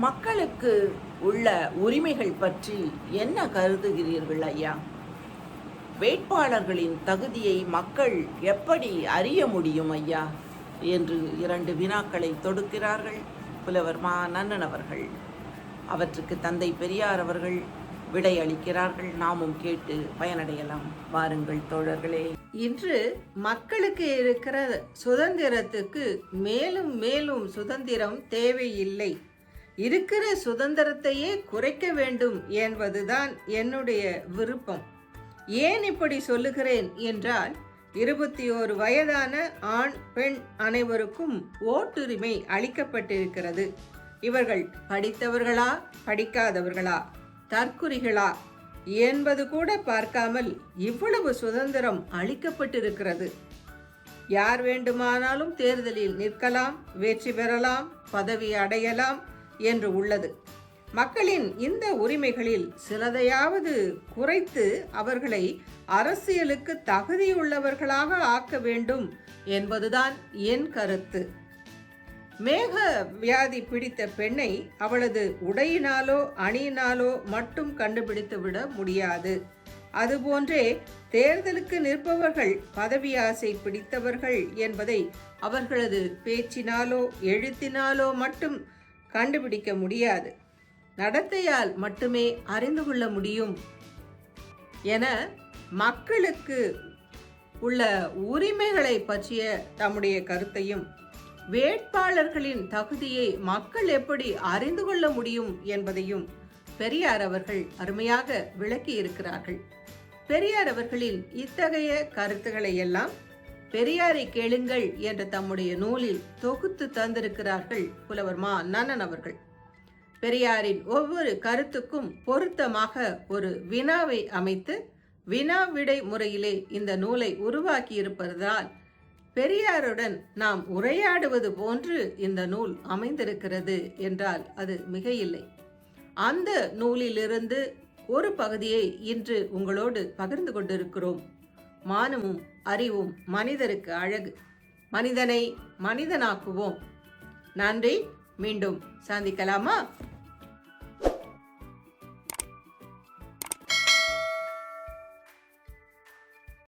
மக்களுக்கு உள்ள உரிமைகள் பற்றி என்ன கருதுகிறீர்கள் ஐயா? வேட்பாளர்களின் தகுதியை மக்கள் எப்படி அறிய முடியும் ஐயா? என்று இரண்டு வினாக்களை தொடுக்கிறார்கள் புலவர் மா நன்னன் அவர்கள். அவற்றுக்கு தந்தை பெரியார் அவர்கள் விடை அளிக்கிறார்கள். நாமும் கேட்டு பயனடையலாம். வாருங்கள் தோழர்களே. இன்று மக்களுக்கு இருக்கிற சுதந்திரத்துக்கு மேலும் மேலும் சுதந்திரம் தேவையில்லை. இருக்கிற சுதந்திரத்தையே குறைக்க வேண்டும் என்பதுதான் என்னுடைய விருப்பம். ஏன் இப்படி சொல்லுகிறேன் என்றால் இருபத்தி ஓரு வயதான ஆண் பெண் அனைவருக்கும் ஓட்டுரிமை அளிக்கப்பட்டிருக்கிறது. இவர்கள் படித்தவர்களா படிக்காதவர்களா தற்குறிகளா என்பது கூட பார்க்காமல் இவ்வளவு சுதந்திரம் அளிக்கப்பட்டிருக்கிறது. யார் வேண்டுமானாலும் தேர்தலில் நிற்கலாம் வெற்றி பெறலாம் பதவி அடையலாம் என்று உள்ளது. மக்களின் இந்த உரிமைகளில் சிலதையாவது குறைத்து அவர்களை அரசியலுக்கு தகுதியுள்ளவர்களாக ஆக்க வேண்டும் என்பதுதான் என் கருத்து. மேக வியாதி பிடித்த பெண்ணை அவளது உடையினாலோ அணியினாலோ மட்டும் கண்டுபிடித்து விட முடியாது. அதுபோன்றே தேர்தலுக்கு நிற்பவர்கள் பதவி ஆசை பிடித்தவர்கள் என்பதை அவர்களது பேச்சினாலோ எழுத்தினாலோ மட்டும் கண்டுபிடிக்க முடியாது. நடத்தையால் மட்டுமே அறிந்து கொள்ள முடியும் என மக்களுக்கு உள்ள உரிமைகளை பற்றிய தம்முடைய கருத்தையும் வேட்பாளர்களின் தகுதியை மக்கள் எப்படி அறிந்து கொள்ள முடியும் என்பதையும் பெரியார் அவர்கள் அருமையாக விளக்கி இருக்கிறார்கள் பெரியார் அவர்களின் இத்தகைய கருத்துக்களை எல்லாம் பெரியாரை கேளுங்கள் என்ற தம்முடைய நூலில் தொகுத்து தந்திருக்கிறார்கள் புலவர் மா நன்னன் அவர்கள். பெரியாரின் ஒவ்வொரு கருத்துக்கும் பொருத்தமாக ஒரு வினாவை அமைத்து வினா விடை முறையிலே இந்த நூலை உருவாக்கியிருப்பதால் பெரியாருடன் நாம் உரையாடுவது போன்று இந்த நூல் அமைந்திருக்கிறது என்றால் அது மிகையில்லை. அந்த நூலிலிருந்து ஒரு பகுதியை இன்று உங்களோடு பகிர்ந்து கொண்டிருக்கிறோம். மானமும் அறிவும் மனிதருக்கு அழகு. மனிதனை மனிதனாக்குவோம். நன்றி. மீண்டும் சந்திக்கலாமா?